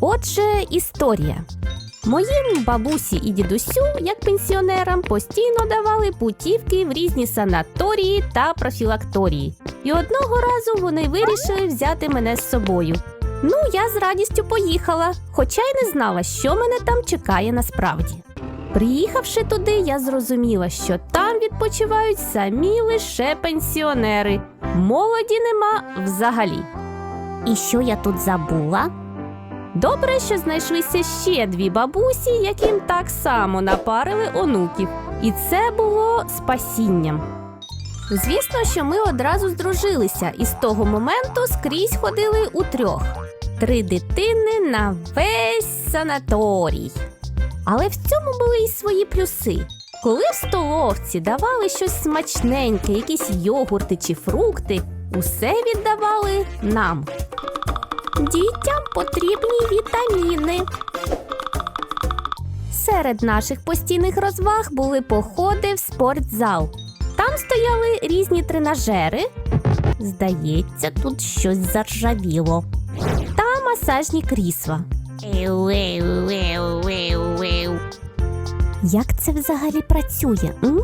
Отже, історія. Моїм бабусі і дідусю, як пенсіонерам, постійно давали путівки в різні санаторії та профілакторії. І одного разу вони вирішили взяти мене з собою. Ну, я з радістю поїхала, хоча й не знала, що мене там чекає насправді. Приїхавши туди, я зрозуміла, що там відпочивають самі лише пенсіонери. Молоді нема взагалі. І що я тут забула? Добре, що знайшлися ще дві бабусі, яким так само напарили онуків, і це було спасінням. Звісно, що ми одразу здружилися, і з того моменту скрізь ходили у трьох. Три дитини на весь санаторій. Але в цьому були й свої плюси. Коли в столовці давали щось смачненьке, якісь йогурти чи фрукти, усе віддавали нам. Дітям потрібні вітаміни. Серед наших постійних розваг були походи в спортзал. Там стояли різні тренажери. Здається, тут щось заржавіло. Та масажні крісла. Як це взагалі працює? М?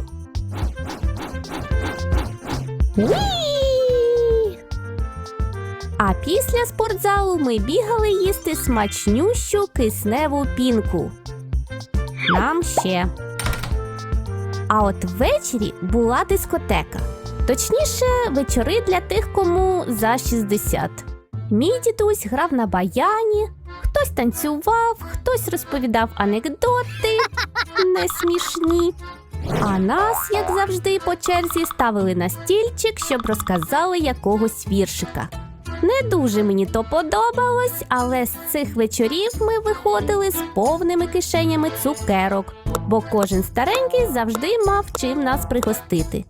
Після спортзалу ми бігали їсти смачнющу кисневу пінку. Нам ще. А от ввечері була дискотека. Точніше, вечори для тих, кому за 60. Мій дідусь грав на баяні, хтось танцював, хтось розповідав анекдоти несмішні. А нас, як завжди, по черзі ставили на стільчик, щоб розказали якогось віршика. Не дуже мені то подобалось, але з цих вечорів ми виходили з повними кишенями цукерок, бо кожен старенький завжди мав чим нас пригостити.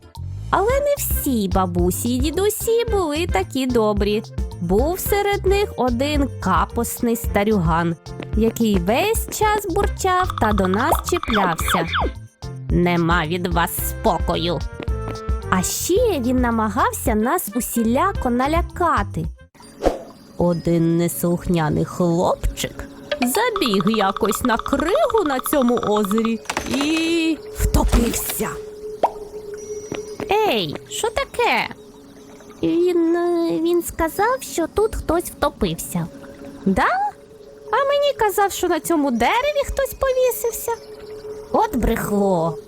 Але не всі бабусі і дідусі були такі добрі. Був серед них один капосний старюган, який весь час бурчав та до нас чіплявся. Нема від вас спокою. А ще він намагався нас усіляко налякати. Один неслухняний хлопчик забіг якось на кригу на цьому озері і втопився. Ей, що таке? Він, е, він сказав, що тут хтось втопився. Да? А мені казав, що на цьому дереві хтось повісився. От брехло.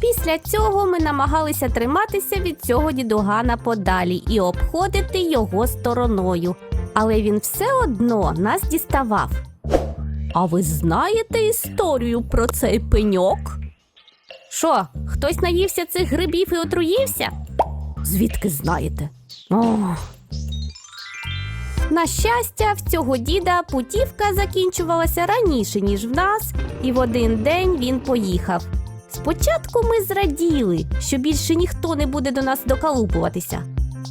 Після цього ми намагалися триматися від цього дідугана подалі і обходити його стороною. Але він все одно нас діставав. А ви знаєте історію про цей пеньок? Що, хтось наївся цих грибів і отруївся? Звідки знаєте? Ох. На щастя, в цього діда путівка закінчувалася раніше, ніж в нас, і в один день він поїхав. Спочатку ми зраділи, що більше ніхто не буде до нас докалупуватися.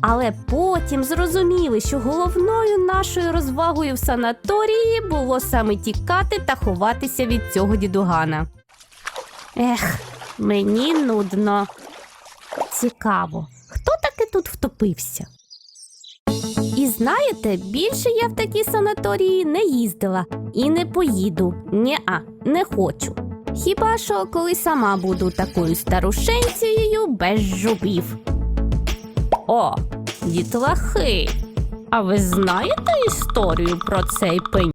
Але потім зрозуміли, що головною нашою розвагою в санаторії було саме тікати та ховатися від цього дідугана. Ех, мені нудно. Цікаво, хто таки тут втопився? І знаєте, більше я в такі санаторії не їздила і не поїду. Ні-а, не хочу. Хіба що коли сама буду такою старушенцією без жубів. О, дітлахи. А ви знаєте історію про цей пень?